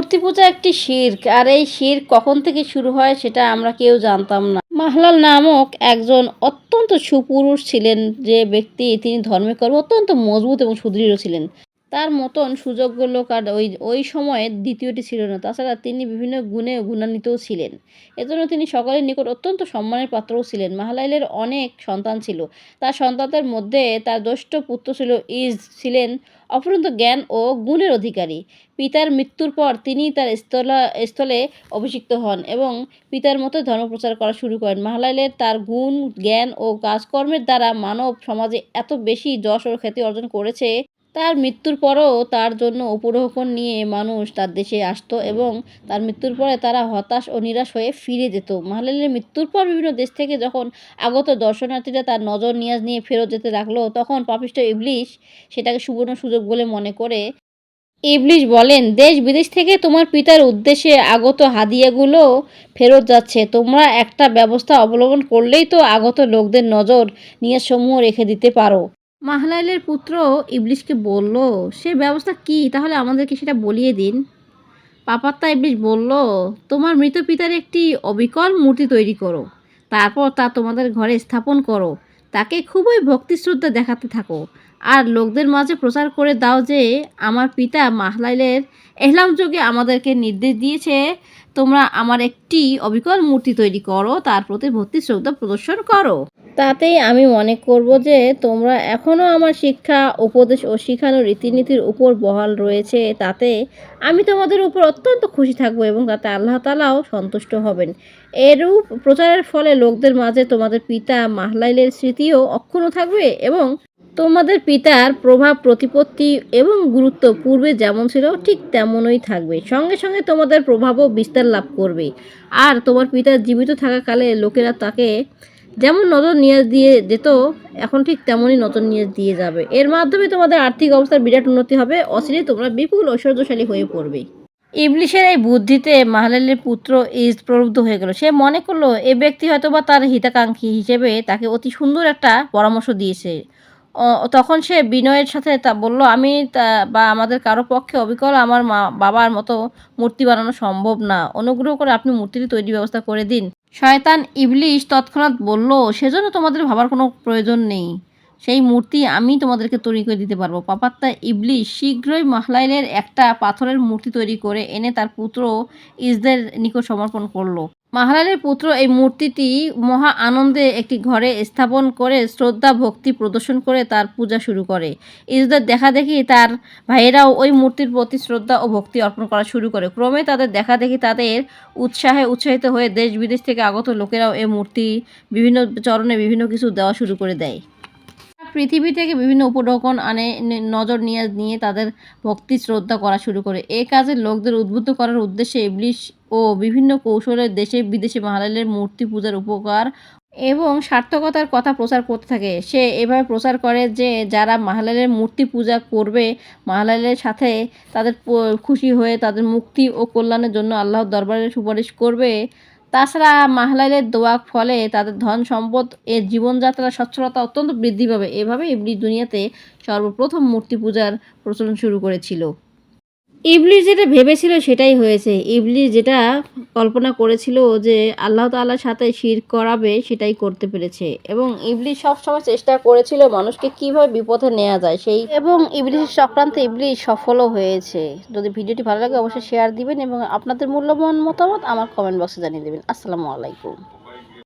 মূর্তি পূজা একটি শির্ক আর এই শির্ক কখন থেকে শুরু হয় সেটা আমরা কেউ জানতাম না। মাহলাল নামক একজন অত্যন্ত সুপুরুষ ছিলেন যে ব্যক্তি, তিনি ধর্মের কর্ম অত্যন্ত মজবুত এবং সুদৃঢ় ছিলেন। তার মতন সুযোগ্য লোক ওই ওই সময়ে দ্বিতীয়টি ছিল না। তাছাড়া তিনি বিভিন্ন গুণে গুণান্বিতও ছিলেন। এজন্য তিনি সকলের নিকট অত্যন্ত সম্মানের পাত্রও ছিলেন। মাহালাইলের অনেক সন্তান ছিল। তার সন্তানদের মধ্যে তার জ্যৈষ্ঠ পুত্র ছিল ইজ, ছিলেন অপরন্ত জ্ঞান ও গুণের অধিকারী। পিতার মৃত্যুর পর তিনি তার স্থলা, স্থলে অভিষিক্ত হন এবং পিতার মতো ধর্মপ্রচার করা শুরু করেন। মাহলাইলের তার গুণ, জ্ঞান ও কাজকর্মের দ্বারা মানব সমাজে এত বেশি যশ ও খ্যাতি অর্জন করেছে তার মৃত্যুর পরও তার জন্য উপঢৌকন নিয়ে মানুষ তার দেশে আসতো এবং তার মৃত্যুর পরে তারা হতাশ ও নিরাশ হয়ে ফিরে যেত। মাহলালের মৃত্যুর পর বিভিন্ন দেশ থেকে যখন আগত দর্শনার্থীরা তার নজর নিয়াজ নিয়ে ফেরত যেতে লাগল, তখন পাপিষ্ট ইবলিশ সেটাকে সুবর্ণ সুযোগ বলে মনে করে ইবলিশ বলেন, দেশ বিদেশ থেকে তোমার পিতার উদ্দেশ্যে আগত হাদিয়াগুলো ফেরত যাচ্ছে। তোমরা একটা ব্যবস্থা অবলম্বন করলেই তো আগত লোকদের নজর নিয়াজসমূহ রেখে দিতে পারো। মাহলাইলের পুত্র ইবলিশকে বলল, সে ব্যবস্থা কি? তাহলে আমাদেরকে সেটা বলিয়ে দিন। পাপাত্তা ইবলিশ বলল, তোমার মৃত পিতার একটি অবিকল মূর্তি তৈরি করো। তারপর তা তোমাদের ঘরে স্থাপন করো। তাকে খুবই ভক্তিশ্রদ্ধা দেখাতে থাকো। আর লোকদের মাঝে প্রচার করে দাও যে, আমার পিতা মাহলাইলের এহলাম যুগে আমাদেরকে নির্দেশ দিয়েছে তোমরা আমার একটি অবিকল মূর্তি তৈরি করো, তার প্রতি ভক্তি, শ্রদ্ধা প্রদর্শন করো। তাতেই আমি মনে করব যে তোমরা এখনও আমার শিক্ষা, উপদেশ ও শিখানো রীতিনীতির উপর বহাল রয়েছে। তাতে আমি তোমাদের উপর অত্যন্ত খুশি থাকব এবং তাতে আল্লাহ তালাও সন্তুষ্ট হবেন। এরূপ প্রচারের ফলে লোকদের মাঝে তোমাদের পিতা মাহলাইলের স্মৃতিও অক্ষুণ্ণ থাকবে এবং তোমাদের পিতার প্রভাব, প্রতিপত্তি এবং গুরুত্ব পূর্বে যেমন ছিল, ঠিক তেমনই থাকবে। সঙ্গে সঙ্গে তোমাদের প্রভাবও বিস্তার লাভ করবে। আর তোমার পিতা জীবিত থাকাকালে লোকেরা তাকে যেমন নজর নিয়ে দিয়ে যেত, এখন ঠিক তেমনই নজর নিয়ে দিয়ে যাবে। এর মাধ্যমে তোমাদের আর্থিক অবস্থার বিরাট উন্নতি হবে। অচিরেই তোমরা বিপুল ঐশ্বর্যশালী হয়ে পড়বে। ইবলিশের এই বুদ্ধিতে মাহলালের পুত্র ইজ প্রলুব্ধ হয়ে গেল। সে মনে করল, এ ব্যক্তি হয়তো বা তার হিতাকাঙ্ক্ষী হিসেবে তাকে অতি সুন্দর একটা পরামর্শ দিয়েছে। তখন সে বিনয়ের সাথে তা বলল, আমি বা আমাদের কারও পক্ষে অবিকল আমার মা, বাবার মতো মূর্তি বানানো সম্ভব না। অনুগ্রহ করে আপনি মূর্তিটি তৈরি ব্যবস্থা করে দিন। শয়তান ইবলিশ তৎক্ষণাৎ বলল, সেজন্য তোমাদের ভাবার কোনো প্রয়োজন নেই। সেই মূর্তি আমি তোমাদেরকে তৈরি করে দিতে পারব। পাপাত্তা ইবলিশ শীঘ্রই মাহলাইলের একটা পাথরের মূর্তি তৈরি করে এনে তার পুত্র ইসদের নিকট সমর্পণ করল। মাহলালের পুত্র এই মূর্তিটি মহা আনন্দে একটি ঘরে স্থাপন করে শ্রদ্ধা, ভক্তি প্রদর্শন করে তার পূজা শুরু করে। ইসদের দেখা দেখি তার ভাইয়েরাও ওই মূর্তির প্রতি শ্রদ্ধা ও ভক্তি অর্পণ করা শুরু করে। ক্রমে তাদের দেখা দেখি তাদের উৎসাহে উৎসাহিত হয়ে দেশ বিদেশ থেকে আগত লোকেরাও এই মূর্তি বিভিন্ন চরণে বিভিন্ন কিছু দেওয়া শুরু করে দেয়। পৃথিবী থেকে বিভিন্ন উপঢৌকন আনে নজর নিয়ে নিয়ে তাদের ভক্তি শ্রদ্ধা করা শুরু করে। এ কাজে লোকদের উদ্বুদ্ধ করার উদ্দেশ্যে ইবলিশ ও বিভিন্ন কৌশলে দেশে বিদেশে মাহালালের মূর্তি পূজার উপকার এবং সার্থকতার কথা প্রচার করতে থাকে। সে এভাবে প্রচার করে যে যারা মাহালালের মূর্তি পূজা করবে মাহালালের সাথে তাদের খুশি হয়ে তাদের মুক্তি ও কল্যাণের জন্য আল্লাহর দরবারে সুপারিশ করবে তাছাড়া মাহলাইলের দোয়া ফলে তাদের ধন সম্পদ এর জীবনযাত্রার স্বচ্ছলতা অত্যন্ত বৃদ্ধি পাবে। এভাবে ইবলিস দুনিয়াতে সর্বপ্রথম মূর্তি পূজার প্রচলন শুরু করেছিল। ইবলিশ যেটা ভেবেছিল সেটাই হয়েছে। ইবলিশ যেটা কল্পনা করেছিল যে আল্লাহ তাআলার সাথে শির করাবে সেটাই করতে পেরেছে। এবং ইবলিশ সবসময় চেষ্টা করেছিল মানুষকে কীভাবে বিপথে নেওয়া যায় সেই এবং ইবলিশের চক্রান্তে ইবলিশ সফলও হয়েছে। যদি ভিডিওটি ভালো লাগে অবশ্যই শেয়ার দিবেন এবং আপনাদের মূল্যবান মতামত আমার কমেন্ট বক্সে জানিয়ে দেবেন। আসসালামু আলাইকুম।